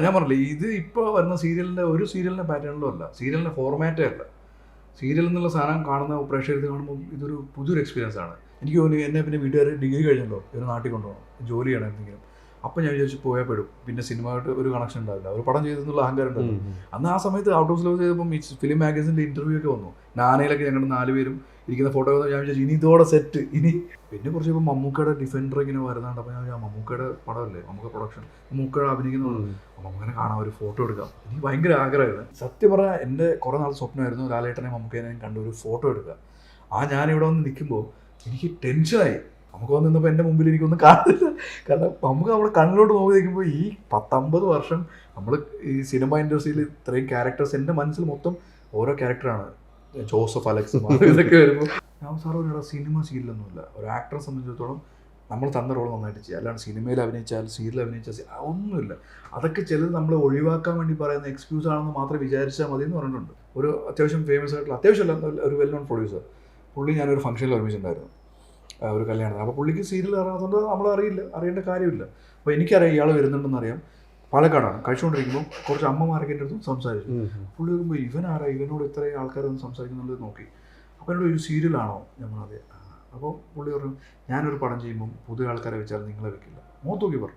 ഞാൻ പറഞ്ഞില്ലേ ഇത് ഇപ്പോൾ വരുന്ന സീരിയലിന്റെ ഒരു സീരിയലിന്റെ പാറ്റേണിലും അല്ല. സീരിയലിന്റെ ഫോർമാറ്റേ അല്ല. സീരിയൽ എന്നുള്ള സാധനം കാണുന്ന പ്രേക്ഷകർക്ക് കാണുമ്പോൾ ഇതൊരു പുതിയൊരു എക്സ്പീരിയൻസ് ആണ്. എനിക്ക് തോന്നി എന്നെ പിന്നെ വീട്ടുകാർ ഡിഗ്രി കഴിഞ്ഞല്ലോ ഒരു നാട്ടിൽ കൊണ്ടുപോകണം ജോലി ചെയ്യണം എന്തെങ്കിലും. അപ്പം ഞാൻ വിചാരിച്ചു പോയാൽ പെടും. പിന്നെ സിനിമയായിട്ട് ഒരു കണക്ഷൻ ഉണ്ടാവില്ല. ഒരു പടം ചെയ്തെന്നുള്ള അഹങ്കാരം ഉണ്ടായിരുന്നു അന്ന് ആ സമയത്ത് ഔട്ട് ഓഫ് സിലബസ് ചെയ്തപ്പോൾ ഈ ഫിലിം മാഗസിന്റെ ഇന്റർവ്യൂ ഒക്കെ വന്നു. നാനയിലൊക്കെ ഞങ്ങൾ നാലുപേരും ഇരിക്കുന്ന ഫോട്ടോ ഞാൻ വിചാരിച്ചു ഇനി ഇതോടെ സെറ്റ് ഇനി പിന്നെ കുറച്ച് ഇപ്പോൾ മമ്മൂക്കയുടെ ഡിഫൻഡർ ഇങ്ങനെ വരുന്നുണ്ട്. അപ്പോൾ ഞാൻ മമ്മൂക്കയുടെ പടമല്ലേ? മമ്മൂക്ക പ്രൊഡക്ഷൻ മമ്മൂക്കയുടെ അഭിനയിക്കുന്നുള്ളൂ മമ്മൂക്കനെ കാണാൻ ഒരു ഫോട്ടോ എടുക്കാം. എനിക്ക് ഭയങ്കര ആഗ്രഹമായിരുന്നു. സത്യം പറഞ്ഞാൽ എന്റെ കുറേ നാൾ സ്വപ്നമായിരുന്നു ലാലേട്ടനെ മമ്മൂക്കനെ കണ്ട ഒരു ഫോട്ടോ എടുക്കുക. ആ ഞാൻ ഇവിടെ വന്ന് നിൽക്കുമ്പോൾ എനിക്ക് ടെൻഷനായി നമുക്ക് നിന്നപ്പോൾ എന്റെ മുമ്പിൽ എനിക്കൊന്നും കാണുന്നില്ല. കാരണം നമുക്ക് നമ്മുടെ കണ്ണിലോട്ട് നോക്കി നിൽക്കുമ്പോൾ ഈ പത്തമ്പത് വർഷം നമ്മൾ ഈ സിനിമ ഇൻഡസ്ട്രിയിൽ ഇത്രയും ക്യാരക്ടേഴ്സ് എന്റെ മനസ്സിൽ മൊത്തം ഓരോ ക്യാരക്ടറാണ് ജോസഫ് അലക്സ് ഇതൊക്കെ വരുമ്പോൾ ഞാൻ സാർ ഒരു സിനിമ സീരിയലൊന്നുമില്ല ഒരു ആക്ടറെ സംബന്ധിച്ചിടത്തോളം നമ്മൾ തന്ന റോൾ നന്നായിട്ട് ചെയ്യുക അല്ലാണ്ട് സിനിമയിൽ അഭിനയിച്ചാൽ സീരിയൽ അഭിനയിച്ചാൽ ഒന്നുമില്ല അതൊക്കെ ചിലത് നമ്മൾ ഒഴിവാക്കാൻ വേണ്ടി പറയുന്ന എക്സ്ക്യൂസ് ആണെന്ന് മാത്രം വിചാരിച്ചാൽ മതി എന്ന് പറഞ്ഞിട്ടുണ്ട്. ഒരു അത്യാവശ്യം ഫേമസ് ആയിട്ടുള്ള അത്യാവശ്യമല്ല ഒരു വെൽ നോൺ പ്രൊഡ്യൂസർ പുള്ളി ഞാനൊരു ഫംഗ്ഷനിൽ ഒരുമിച്ചുണ്ടായിരുന്നു. ആ, ഒരു കല്യാണത്തിന് അപ്പോൾ പുള്ളിക്ക് സീരിയൽ അറിയാത്തതുകൊണ്ട് നമ്മൾ അറിയില്ല അറിയേണ്ട കാര്യമില്ല. അപ്പോൾ എനിക്കറിയാം ഇയാൾ വരുന്നുണ്ടെന്ന് അറിയാം പാലക്കാടാണ്. കഴിച്ചുകൊണ്ടിരിക്കുമ്പോൾ കുറച്ച് അമ്മമാരൊക്കെ എന്റെ അടുത്തും സംസാരിച്ചു. പുള്ളി വരുമ്പോൾ ഇവനാരാ? ഇവനോട് ഇത്രയും ആൾക്കാരൊന്നും സംസാരിക്കുന്നുള്ളത് നോക്കി. അപ്പോൾ എന്നോട് ഒരു സീരിയലാണോ അതെ അപ്പോൾ പുള്ളി പറഞ്ഞു ഞാനൊരു പടം ചെയ്യുമ്പോൾ പുതിയ ആൾക്കാരെ വെച്ചാൽ നിങ്ങളെ വെക്കില്ല. മോത്തോക്കി പറഞ്ഞു.